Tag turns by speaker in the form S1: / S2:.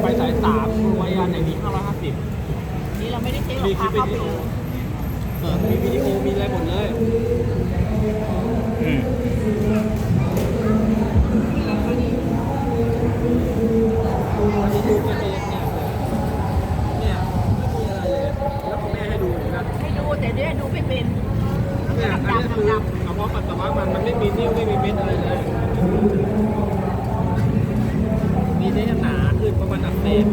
S1: ไปสายสามรวยอันอย่างนี้ห้าร้อยห้าสิบ
S2: นี่เราไม่ได้เช็คหรอกคลิปาเข้าไปดีด
S1: เออมีวิดีโอมีอะไรหมดเลยเนี่ยแล้วผมจะให้ดูดีไหม
S2: ให้ดูแต่ดูเป็นนนี้คือๆดำ
S1: ๆ กระเพาะปัสสาวะมันมันไม่มีนิ่วไม่มีเม็ดอะไรเลย ได้หนาขึ้นประมันอันเสบ